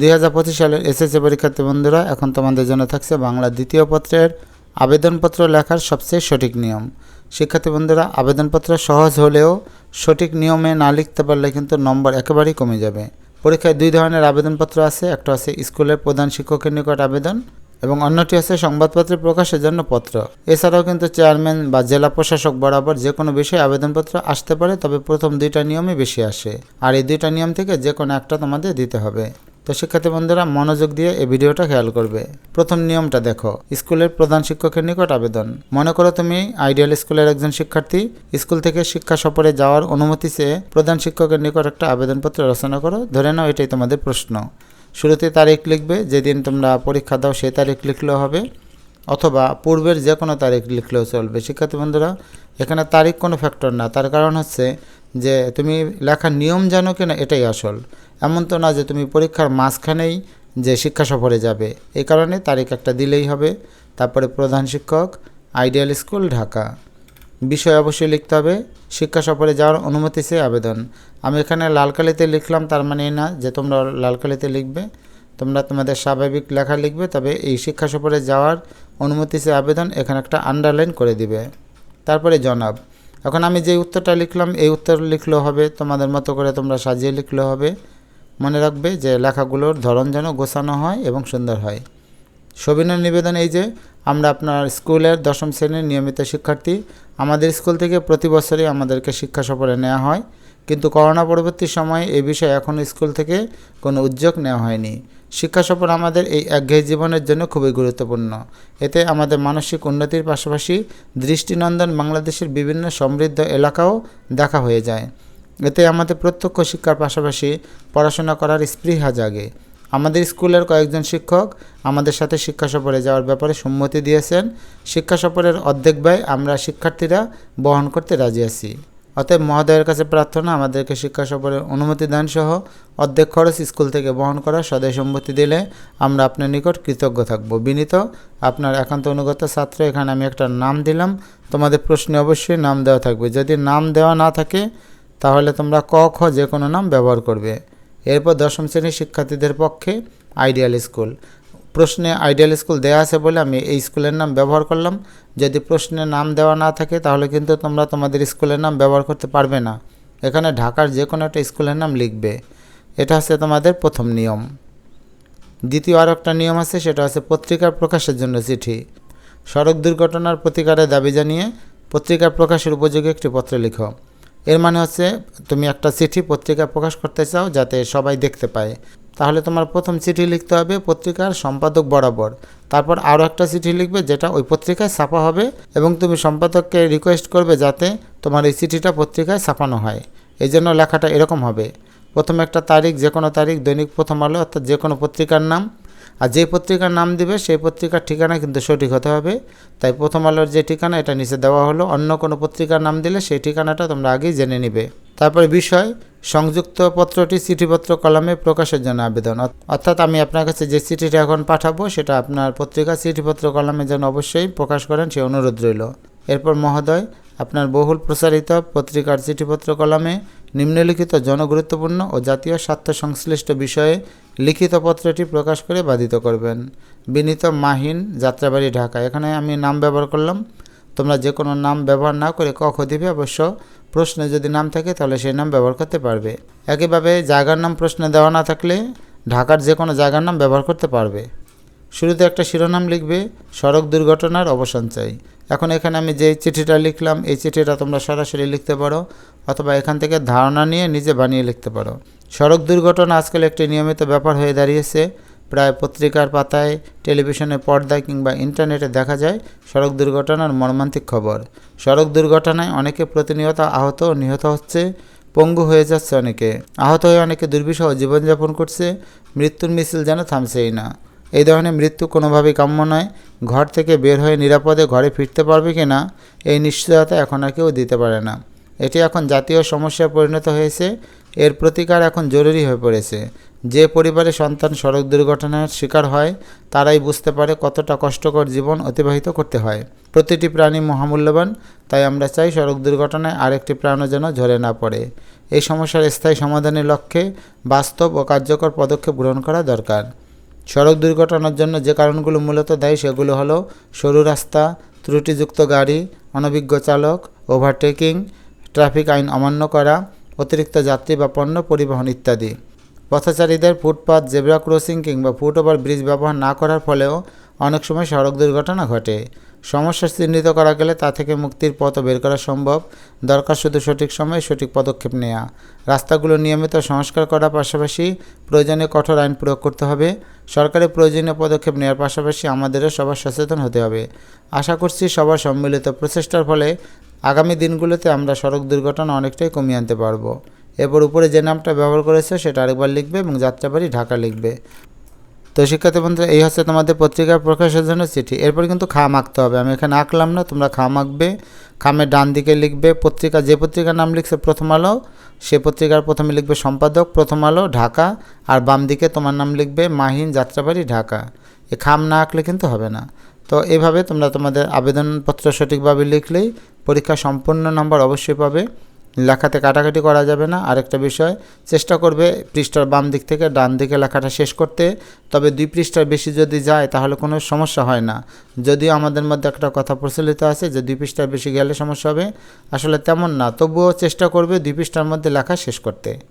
দুই হাজার পঁচিশ সালের এসএসসি পরীক্ষার্থী বন্ধুরা, এখন তোমাদের জন্য থাকছে বাংলা দ্বিতীয় পত্রের আবেদনপত্র লেখার সবচেয়ে সঠিক নিয়ম। শিক্ষার্থী বন্ধুরা, আবেদনপত্র সহজ হলেও সঠিক নিয়মে না লিখতে পারলে কিন্তু নম্বর একেবারেই কমে যাবে। পরীক্ষায় দুই ধরনের আবেদনপত্র আছে, একটা আছে স্কুলের প্রধান শিক্ষকের নিকট আবেদন এবং অন্যটি আছে সংবাদপত্রে প্রকাশের জন্য পত্র। এছাড়াও কিন্তু চেয়ারম্যান বা জেলা প্রশাসক বরাবর যে কোনো বিষয়ে আবেদনপত্র আসতে পারে, তবে প্রথম দুইটা নিয়মই বেশি আসে। আর এই দুইটা নিয়ম থেকে যে কোনো একটা তোমাদের দিতে হবে। তো শিক্ষার্থী বন্ধুরা, মনোযোগ দিয়ে এই ভিডিওটা খেয়াল করবে। প্রথম নিয়মটা দেখো। স্কুলের প্রধান শিক্ষকের নিকট আবেদন। মনে করো তুমি আইডিয়াল স্কুলের একজন শিক্ষার্থী, স্কুল থেকে শিক্ষা সফরে যাওয়ার অনুমতি চেয়ে প্রধান শিক্ষকের নিকট একটা আবেদনপত্র রচনা করো। ধরে নাও এটাই তোমাদের প্রশ্ন। শুরুতে তারিখ লিখবে, যেদিন তোমরা পরীক্ষা দাও সেই তারিখ লিখলেও হবে, অথবা পূর্বের যে কোনো তারিখ লিখলেও চলবে। শিক্ষার্থী বন্ধুরা, এখানে তারিখ কোনো ফ্যাক্টর না। তার কারণ হচ্ছে যে, তুমি লেখার নিয়ম জানো কিনা এটাই আসল। এমন তো না যে তুমি পরীক্ষার মাঝখানেই যে শিক্ষা সফরে যাবে। এই কারণে তারিখ একটা দিলেই হবে। তারপরে প্রধান শিক্ষক, আইডিয়াল স্কুল, ঢাকা। বিষয় অবশ্যই লিখতে হবে। শিক্ষা সফরে যাওয়ার অনুমতি চেয়ে আবেদন। আমি এখানে লাল কালিতে লিখলাম, তার মানে না যে তোমরা লাল কালিতে লিখবে। তোমরা তোমাদের স্বাভাবিক লেখা লিখবে, তবে এই শিক্ষা সফরে যাওয়ার অনুমতি চেয়ে আবেদন এখানে একটা আন্ডারলাইন করে দিবে। তারপরে জনাব, এখন আমি যে উত্তরটা লিখলাম, এই উত্তর লিখলেও হবে, তোমাদের মতো করে তোমরা সাজিয়ে লিখলেও হবে। মনে রাখবে যে লেখাগুলোর ধরন যেন গোছানো হয় এবং সুন্দর হয়। সবিনয় নিবেদন এই যে, আমরা আপনার স্কুলের দশম শ্রেণির নিয়মিত শিক্ষার্থী। আমাদের স্কুল থেকে প্রতি বছরই আমাদেরকে শিক্ষা সফরে নেওয়া হয়। কিন্তু করোনা পরবর্তী সময়ে এই বিষয়ে এখনও স্কুল থেকে কোনো উদ্যোগ নেওয়া হয়নি। শিক্ষা সফর আমাদের এই একঘেয়ে জীবনের জন্য খুবই গুরুত্বপূর্ণ। এতে আমাদের মানসিক উন্নতির পাশাপাশি দৃষ্টিনন্দন বাংলাদেশের বিভিন্ন সমৃদ্ধ এলাকাও দেখা হয়ে যায়। এতে আমাদের প্রত্যক্ষ শিক্ষার পাশাপাশি পড়াশোনা করার স্পৃহা জাগে। আমাদের স্কুলের কয়েকজন শিক্ষক আমাদের সাথে শিক্ষা সফরে যাওয়ার ব্যাপারে সম্মতি দিয়েছেন। শিক্ষা সফরের অর্ধেক ব্যয় আমরা শিক্ষার্থীরা বহন করতে রাজি আছি। অতএব মহোদয়ের কাছে প্রার্থনা, আমাদেরকে শিক্ষা সফরের অনুমতি দান সহ অর্ধেক খরচ স্কুল থেকে বহন করার সদয় সম্মতি দিলে আমরা আপনার নিকট কৃতজ্ঞ থাকব। বিনীত, আপনার একান্ত অনুগত ছাত্র, এখানে আমি একটা নাম দিলাম। তোমাদের প্রশ্নে অবশ্যই নাম দেওয়া থাকবে। যদি নাম দেওয়া না থাকে তাহলে তোমরা ক, খ যে কোনো নাম ব্যবহার করবে। এরপর দশম শ্রেণির শিক্ষার্থীদের পক্ষে আইডিয়াল স্কুল প্রশ্নে আইডিয়াল স্কুল দেওয়া আছে বলে আমি এই স্কুলের নাম ব্যবহার করলাম। যদি প্রশ্নে নাম দেওয়া না থাকে, তাহলে কিন্তু তোমরা তোমাদের স্কুলের নাম ব্যবহার করতে পারবে না। এখানে ঢাকার যে কোনো একটা স্কুলের নাম লিখবে। এটা হচ্ছে তোমাদের প্রথম নিয়ম। দ্বিতীয় আর একটা নিয়ম আছে, সেটা হচ্ছে পত্রিকার প্রকাশের জন্য চিঠি। সড়ক দুর্ঘটনার প্রতিকারের দাবি জানিয়ে পত্রিকার প্রকাশের উপযোগী একটি পত্র লিখো। এর মানে হচ্ছে তুমি একটা চিঠি পত্রিকা প্রকাশ করতে চাও যাতে সবাই দেখতে পায়। তাহলে তোমার প্রথম চিঠি লিখতে হবে পত্রিকার সম্পাদক বরাবর। তারপর আরও একটা চিঠি লিখবে যেটা ওই পত্রিকায় ছাপা হবে এবং তুমি সম্পাদককে রিকোয়েস্ট করবে যাতে তোমার এই চিঠিটা পত্রিকায় ছাপানো হয়। এই জন্য লেখাটা এরকম হবে। প্রথমে একটা তারিখ যে কোনো তারিখ, দৈনিক প্রথম আলো অর্থাৎ যে কোনো পত্রিকার নাম আর যে পত্রিকার নাম দিবে, সেই পত্রিকার ঠিকানা কিন্তু সঠিক হতে হবে। তাই প্রথম আলোর যে ঠিকানা, এটা নিচে দেওয়া হলো। অন্য কোনো পত্রিকার নাম দিলে সেই ঠিকানাটা তোমরা আগেই জেনে নিবে। তারপরে বিষয়, সংযুক্ত পত্রটি চিঠিপত্র কলামে প্রকাশের জন্য আবেদন। অর্থাৎ আমি আপনার কাছে যে চিঠিটা এখন পাঠাবো, সেটা আপনার পত্রিকা চিঠিপত্র কলামে যেন অবশ্যই প্রকাশ করেন, সে অনুরোধ রইল। এরপর মহোদয় আপনার বহুল প্রচারিত পত্রিকার চিঠিপত্র কলামে নিম্নলিখিত জনগুরুত্বপূর্ণ ও জাতীয় স্বার্থ সংশ্লিষ্ট বিষয়ে লিখিত পত্রটি প্রকাশ করে বাধিত করবেন। বিনীত মাহিন, যাত্রাবাড়ি, ঢাকা। এখানে আমি নাম ব্যবহার করলাম। তোমরা যে কোনো নাম ব্যবহার না করে কখ দিবে, অবশ্য প্রশ্নে যদি নাম থাকে তাহলে সেই নাম ব্যবহার করতে পারবে। একইভাবে জায়গার নাম প্রশ্নে দেওয়া না থাকলে ঢাকার যে কোনো জায়গার নাম ব্যবহার করতে পারবে। শুরুতে একটা শিরোনাম লিখবে, সড়ক দুর্ঘটনার অবসান চাই। এখন এখানে আমি যে চিঠিটা লিখলাম, এই চিঠিটা তোমরা সরাসরি লিখতে পারো অথবা এখান থেকে ধারণা নিয়ে নিজে বানিয়ে লিখতে পারো। সড়ক দুর্ঘটনা আজকাল একটি নিয়মিত ব্যাপার হয়ে দাঁড়িয়েছে। প্রায় পত্রিকার পাতায় টেলিভিশনের পর্দায় কিংবা ইন্টারনেটে দেখা যায় সড়ক দুর্ঘটনার মর্মান্তিক খবর। সড়ক দুর্ঘটনায় অনেকে প্রতিনিয়ত আহত ও নিহত হচ্ছে, পঙ্গু হয়ে যাচ্ছে অনেকে। আহত হয়ে অনেকে দুর্বিষহ জীবনযাপন করছে, মৃত্যুর মিছিল যেন থামছেই না। এই ধরনের মৃত্যু কোনোভাবেই কাম্য নয়। ঘর থেকে বের হয়ে নিরাপদে ঘরে ফিরতে পারবে কি না, এই নিশ্চয়তা এখন আর কেউ দিতে পারে না। এটি এখন জাতীয় সমস্যায় পরিণত হয়েছে। এর প্রতিকার এখন জরুরি হয়ে পড়েছে। যে পরিবারে সন্তান সড়ক দুর্ঘটনার শিকার হয়, তারাই বুঝতে পারে কতটা কষ্টকর জীবন অতিবাহিত করতে হয়। প্রতিটি প্রাণী মহামূল্যবান, তাই আমরা চাই সড়ক দুর্ঘটনায় আরেকটি প্রাণও যেন ঝরে না পড়ে। এই সমস্যার স্থায়ী সমাধানের লক্ষ্যে বাস্তব ও কার্যকর পদক্ষেপ গ্রহণ করা দরকার। সড়ক দুর্ঘটনার জন্য যে কারণগুলো মূলত দায়ী, সেগুলো হলো সরু রাস্তা, ত্রুটিযুক্ত গাড়ি, অনভিজ্ঞ চালক, ওভারটেকিং, ট্রাফিক আইন অমান্য করা, অতিরিক্ত যাত্রী বা পণ্য পরিবহন ইত্যাদি। পথচারীদের ফুটপাত, জেব্রা ক্রসিং কিংবা ফুট ওভার ব্রিজ ব্যবহার না করার ফলেও অনেক সময় সড়ক দুর্ঘটনা ঘটে। সমস্যা চিহ্নিত করা গেলে তা থেকে মুক্তির পথও বের করা সম্ভব। দরকার শুধু সঠিক সময়ে সঠিক পদক্ষেপ নেওয়া রাস্তাগুলো নিয়মিত সংস্কার করার পাশাপাশি প্রয়োজনে কঠোর আইন প্রয়োগ করতে হবে। সরকারের প্রয়োজনীয় পদক্ষেপ নেওয়ার পাশাপাশি আমাদেরও সবার সচেতন হতে হবে। আশা করছি সবার সম্মিলিত প্রচেষ্টার ফলে আগামী দিনগুলোতে আমরা সড়ক দুর্ঘটনা অনেকটাই কমিয়ে আনতে পারব। এরপর উপরে যে নামটা ব্যবহার করেছে সেটা আরেকবার লিখবে এবং যাত্রাবাড়ি ঢাকা লিখবে। তো শিক্ষার্থী বন্ধুরা, এই হচ্ছে তোমাদের পত্রিকা প্রকাশের জন্য চিঠি। এরপর কিন্তু খাম আঁকতে হবে। আমি এখানে আঁকলাম না, তোমরা খাম আঁকবে খামের ডান দিকে লিখবে, পত্রিকা যে পত্রিকার নাম লিখছে প্রথম আলো, সে পত্রিকার প্রথমে লিখবে সম্পাদক, প্রথম আলো, ঢাকা। আর বাম দিকে তোমার নাম লিখবে, মাহিন, যাত্রাবাড়ি, ঢাকা। এ খাম না আঁকলে কিন্তু হবে না। তো এইভাবে তোমরা তোমাদের আবেদনপত্র সঠিকভাবে লিখলেই পরীক্ষা সম্পূর্ণ নম্বর অবশ্যই পাবে। লেখাতে কাটাকাটি করা যাবে না। আরেকটা বিষয়, চেষ্টা করবে পৃষ্ঠার বাম দিক থেকে ডান দিকে লেখাটা শেষ করতে। তবে দুই পৃষ্ঠার বেশি যদি যায়, তাহলে কোনো সমস্যা হয় না। যদিও আমাদের মধ্যে একটা কথা প্রচলিত আছে যে, দুই পৃষ্ঠার বেশি গেলে সমস্যা হবে। আসলে তেমন না, তবুও চেষ্টা করবে দুই পৃষ্ঠার মধ্যে লেখা শেষ করতে।